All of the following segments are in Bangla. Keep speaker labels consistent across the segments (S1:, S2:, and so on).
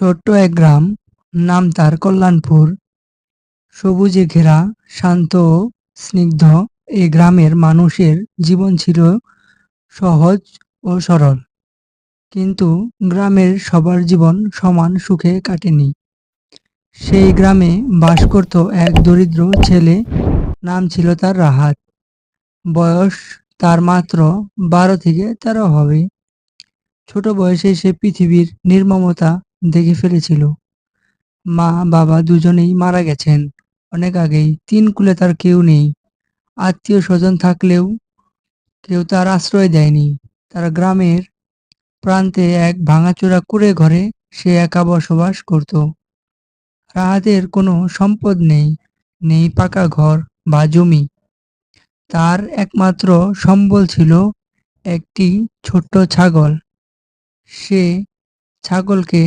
S1: ছোট্ট এক গ্রাম, নাম তার কল্যাণপুর। সবুজে ঘেরা, শান্ত ও স্নিগ্ধ এই গ্রামের মানুষের জীবন ছিল সহজ ও সরল। কিন্তু গ্রামের সবার জীবন সমান সুখে কাটেনি। সেই গ্রামে বাস করত এক দরিদ্র ছেলে, নাম ছিল তার রাহাত। বয়স তার মাত্র বারো থেকে তেরো হবে। ছোট বয়সে সে পৃথিবীর নির্মমতা দেখে ফেলেছিল। মা, বাবা দুজনেই মারা গেছেন। অনেক আগেই। তিন কুলে তার কেউ নেই। আত্মীয় স্বজন থাকলেও কেউ তার আশ্রয় দেয়নি। তার গ্রামের প্রান্তে এক ভাঙাচোরা কুড়ে ঘরে সে একা বসবাস করত। রাহাতের কোনো সম্পদ নেই। নেই পাকা ঘর বা জমি। তার একমাত্র সম্বল ছিল একটি ছোট্ট ছাগল। সে ছাগলকে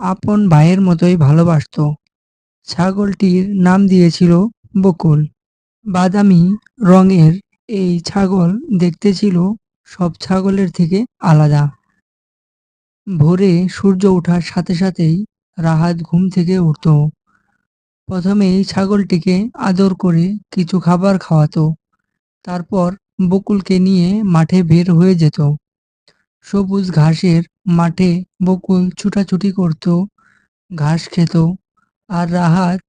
S1: আপন ভাইয়ের মতোই ভালোবাসত। ছাগলটির নাম দিয়েছিল বকুল। বাদামি রঙের এই ছাগল দেখতে ছিল সব ছাগলের থেকে আলাদা। ভোরে সূর্য ওঠার সাথে সাথেই রাহাত ঘুম থেকে উঠত। প্রথমেই ছাগলটিকে আদর করে কিছু খাবার খাওয়াতো। তারপর বকুলকে নিয়ে মাঠে বের হয়ে যেত। সবুজ ঘাসের মাঠে বকুল ছুটাছুটি করত। ঘাস খেত আর রাহাত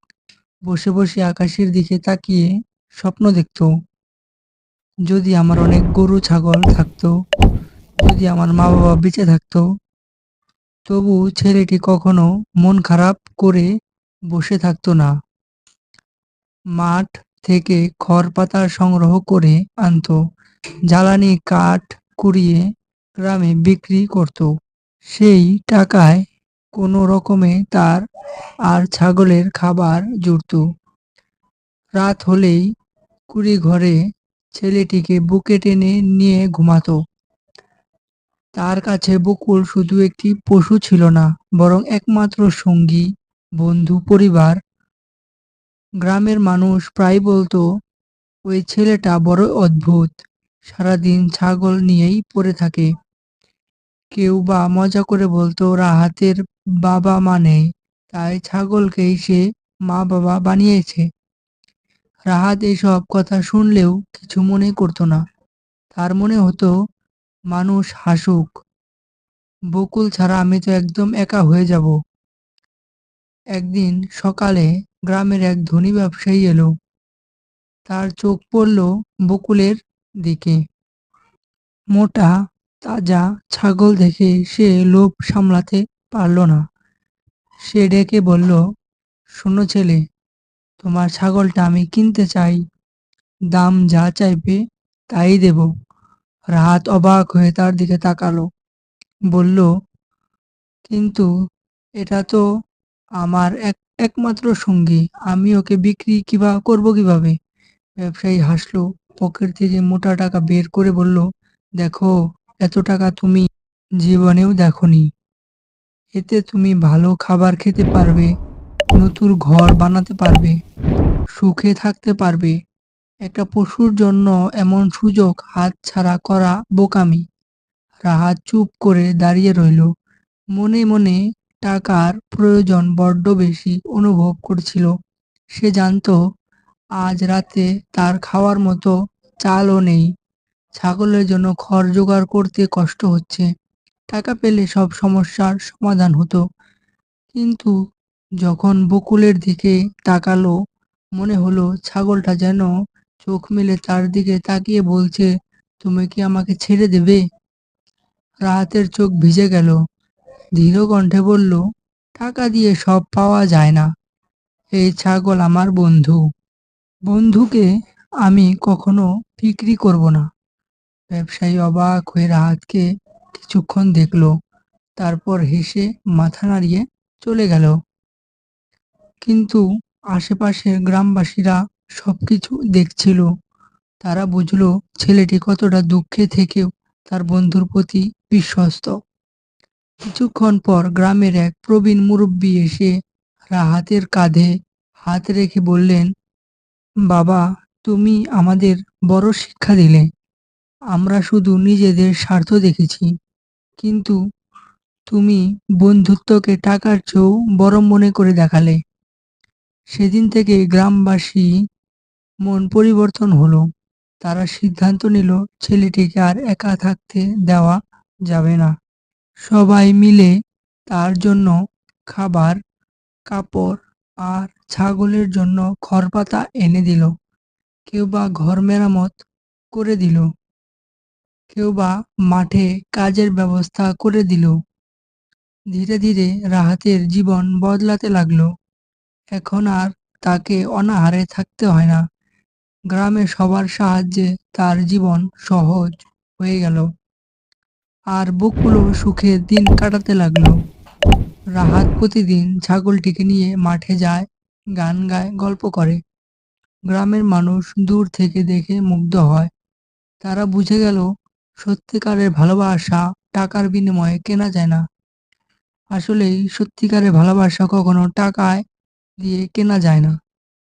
S1: বসে বসে আকাশের দিকে তাকিয়ে স্বপ্ন দেখত। যদি আমার অনেক গরু, ছাগল থাকতো, যদি আমার মা বাবা বেঁচে থাকতো, তবু ছেলেটি কখনো মন খারাপ করে বসে থাকতো না। মাঠ থেকে খড় পাতা সংগ্রহ করে আনতো। জ্বালানি কাঠ কুড়িয়ে গ্রামে বিক্রি করত। সেই টাকায় কোনো রকমে তার আর ছাগলের খাবার জুটত। রাত হলেই কুড়ি ঘরে ছেলেটিকে বুকে টেনে নিয়ে ঘুমাতো। তার কাছে বকুল শুধু একটি পশু ছিল না, বরং একমাত্র সঙ্গী, বন্ধু, পরিবার। গ্রামের মানুষ প্রায় বলতো, ওই ছেলেটা বড় অদ্ভুত। সারাদিন ছাগল নিয়েই পড়ে থাকে। কেউ বা মজা করে বলতো রাহাতের বাবা মানে তাই ছাগলকেই সে মা বাবা বানিয়েছে। রাহাত এসব কথা শুনলেও কিছু মনে করতো না। তার মনে হতো, মানুষ হাসুক, বকুল ছাড়া আমি তো একদম একা হয়ে যাব। একদিন সকালে গ্রামের এক ধনী ব্যবসায়ী এলো। তার চোখ পড়ল বকুলের দিকে। মোটা তাজা ছাগল দেখে সে লোভ সামলাতে পারল না। সে ডেকে বলল, শোনো ছেলে, তোমার ছাগলটা আমি কিনতে চাই। দাম যা চাইবে তাই দেব রাহাত অবাক হয়ে তার দিকে তাকালো। বলল, কিন্তু এটা তো আমার এক, একমাত্র সঙ্গী। আমি ওকে বিক্রি কিবা করব কীভাবে ব্যবসায়ী হাসলো, পকেট থেকে মোটা টাকা বের করে বলল, দেখো এত টাকা তুমি জীবনেও দেখনি। এতে তুমি ভালো খাবার খেতে পারবে, নতুন ঘর বানাতে পারবে, সুখে থাকতে পারবে। একটা পশুর জন্য এমন সুযোগ হাত ছাড়া করা বোকামি। রাহাত চুপ করে দাঁড়িয়ে রইল। মনে মনে টাকার প্রয়োজন বড্ড বেশি অনুভব করছিল। সে জানতো, আজ রাতে তার খাওয়ার মতো চালও নেই। ছাগলের জন্য খড় জোগাড় করতে কষ্ট হচ্ছে। টাকা পেলে সব সমস্যার সমাধান হতো। কিন্তু যখন বকুলের দিকে তাকালো, মনে হলো ছাগলটা যেন চোখ মেলে তার দিকে তাকিয়ে বলছে, তুমি কি আমাকে ছেড়ে দেবে? রাহাতের চোখ ভিজে গেল। ধীর কণ্ঠে বলল, টাকা দিয়ে সব পাওয়া যায় না। এই ছাগল আমার বন্ধু। বন্ধুকে আমি কখনো বিক্রি করব না। ব্যবসায়ী অবাক হয়ে রাহাতকে কিছুক্ষণ দেখল, তারপর হেসে মাথা নাড়িয়ে চলে গেল। কিন্তু আশেপাশের গ্রামবাসীরা সবকিছু দেখছিল। তারা বুঝলো ছেলেটি কতটা দুঃখে থেকেও তার বন্ধুর প্রতি বিশ্বস্ত। কিছুক্ষণ পর গ্রামের এক প্রবীণ মুরব্বী এসে রাহাতের কাঁধে হাত রেখে বললেন, বাবা, তুমি আমাদের বড় শিক্ষা দিলে। আমরা শুধু নিজেদের স্বার্থ দেখেছি। কিন্তু তুমি বন্ধুত্বকে টাকার চেয়েও বড় মনে করে দেখালে। সেদিন থেকে গ্রামবাসী মন পরিবর্তন হলো। তারা সিদ্ধান্ত নিল, ছেলেটিকে আর একা থাকতে দেওয়া যাবে না। সবাই মিলে তার জন্য খাবার, কাপড় আর ছাগলের জন্য খড়পাতা এনে দিল। কেউ বা ঘর মেরামত করে দিল। কেউ বা মাঠে কাজের ব্যবস্থা করে দিল। ধীরে ধীরে রাহাতের জীবন বদলাতে লাগল। এখন আর তাকে অনাহারে থাকতে হয় না। গ্রামে সবার সাহায্যে তার জীবন সহজ হয়ে গেল। আর বকুলও সুখে দিন কাটাতে লাগল। রাহাত প্রতিদিন ছাগলটিকে নিয়ে মাঠে যায়, গান গায়, গল্প করে। গ্রামের মানুষ দূর থেকে দেখে মুগ্ধ হয়। তারা বুঝে গেল সত্যিকারের ভালোবাসা টাকার বিনিময়ে কেনা যায় না। আসলেই সত্যিকারের ভালোবাসা কখনো টাকায় দিয়ে কেনা যায় না।